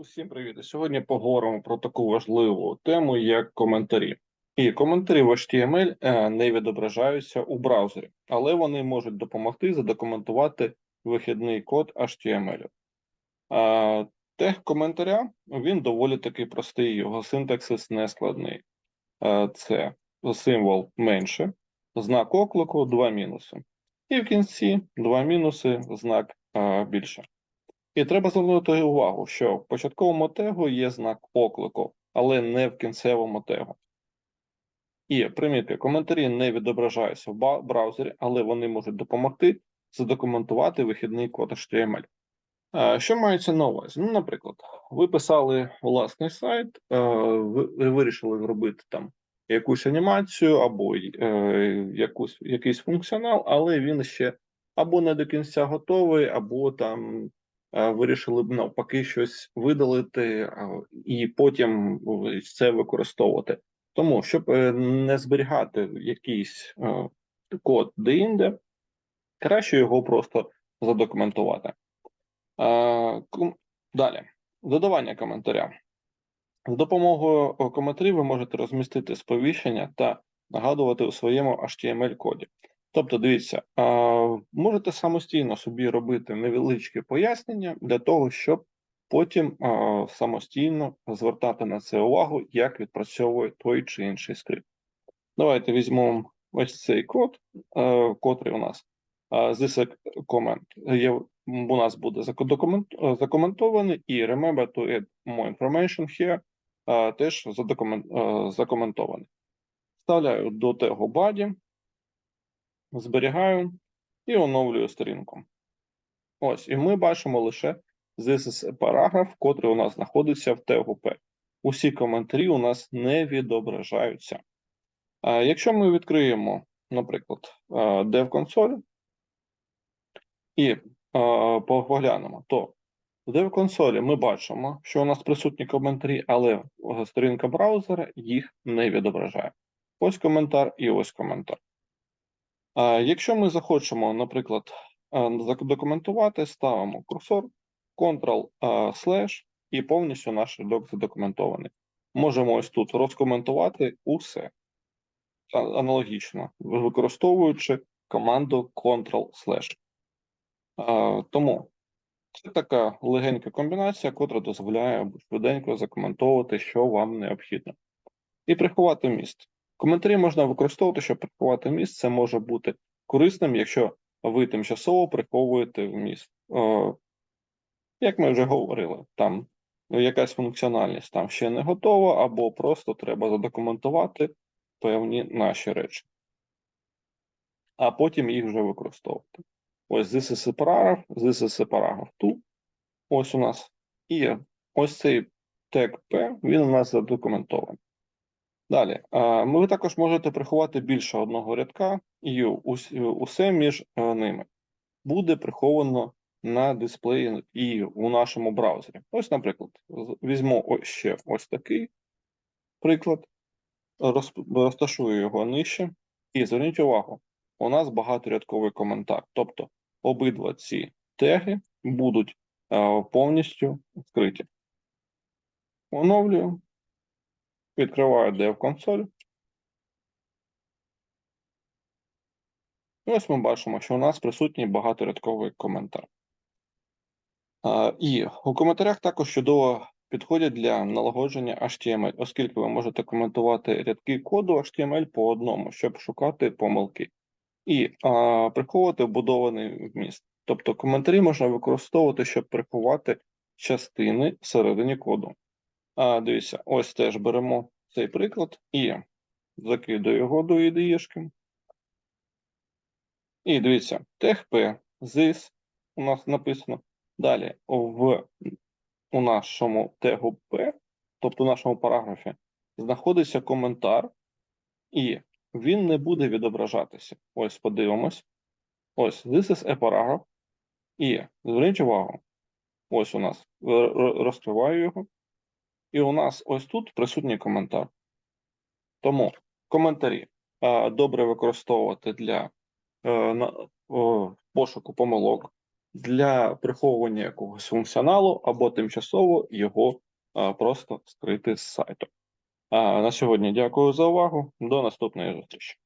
Усім привіт! Сьогодні поговоримо про таку важливу тему, як коментарі. І коментарі в HTML е, не відображаються у браузері, але вони можуть допомогти задокументувати вихідний код HTML. Тег коментаря він доволі таки простий, його синтаксис не складний. Е, Це символ менше, знак оклику, два мінуси. І в кінці два мінуси, знак більше. І треба звернути увагу, що в початковому тегу є знак оклику, але не в кінцевому тегу. І примітки, коментарі не відображаються в браузері, але вони можуть допомогти задокументувати вихідний код HTML. Е, Що мається на увазі? Ну, наприклад, ви писали власний сайт, е, ви ви вирішили зробити там якусь анімацію або е, якусь, якийсь функціонал, але він ще або не до кінця готовий, або там вирішили б навпаки щось видалити і потім е, це використовувати. Тому, щоб е, не зберігати якийсь е, код де-інде, краще його просто задокументувати. Е, Далі, додавання коментаря. З допомогою е, коментарів ви можете розмістити сповіщення та нагадувати у своєму HTML-коді. Тобто, дивіться, можете самостійно собі робити невеличкі пояснення для того, щоб потім самостійно звертати на це увагу, як відпрацьовує той чи інший скрипт. Давайте візьмемо ось цей код, е, котрий у нас this comment є, у нас буде е, закоментований, і remember to add more information here теж е, закоментований. Вставляю до тегу body, зберігаю і оновлюю сторінку. Ось, і ми бачимо лише this параграф, котрий у нас знаходиться в тегу. Усі коментарі у нас не відображаються. Якщо ми відкриємо, наприклад, dev-консоль і поглянемо, то в dev-консолі ми бачимо, що у нас присутні коментарі, але сторінка браузера їх не відображає. Ось коментар і ось коментар. Якщо ми захочемо, наприклад, е, задокументувати, ставимо курсор, Ctrl е, slash і повністю наш рядок задокументований. Можемо ось тут розкоментувати усе аналогічно, використовуючи команду Ctrl-slash. Е, Тому це така легенька комбінація, котра дозволяє швиденько закоментовувати, що вам необхідно. І приховати міст. Коментарі можна використовувати, щоб приховати міст. Це може бути корисним, якщо ви тимчасово приховуєте вміст. Е, Як ми вже говорили, там якась функціональність там ще не готова, або просто треба задокументувати певні наші речі, а потім їх вже використовувати. Ось this is a paragraph, this is a paragraph 2. Ось у нас. І ось цей тег P, він у нас задокументований. Далі, ви також можете приховати більше одного рядка, і усе між е, ними буде приховано на дисплеї і у нашому браузері. Ось, наприклад, візьму ще ось такий приклад, розташую його нижче, і зверніть увагу, у нас багаторядковий коментар. Тобто обидва ці теги будуть е, повністю вкриті. Оновлюю, відкриваю dev-консоль. І ось ми бачимо, що у нас присутній багаторядковий коментар. І у коментарях також чудово підходять для налагодження HTML, оскільки ви можете коментувати рядки коду HTML по одному, щоб шукати помилки, і а, приховувати вбудований вміст. Тобто коментарі можна використовувати, щоб приховати частини всередині коду. А, Дивіться, ось теж беремо цей приклад і закидаю його до IDE-шки. І дивіться, тег P, this у нас написано. Далі в у нашому тегу P, тобто в нашому параграфі, знаходиться коментар, і він не буде відображатися. Ось подивимось. Ось this is a paragraph. І зверніть увагу. Ось у нас р- розкриваю його. І у нас ось тут присутній коментар. Тому коментарі е, добре використовувати для е, пошуку помилок, для приховування якогось функціоналу або тимчасово його а, просто скрити з сайту. На сьогодні дякую за увагу. До наступної зустрічі.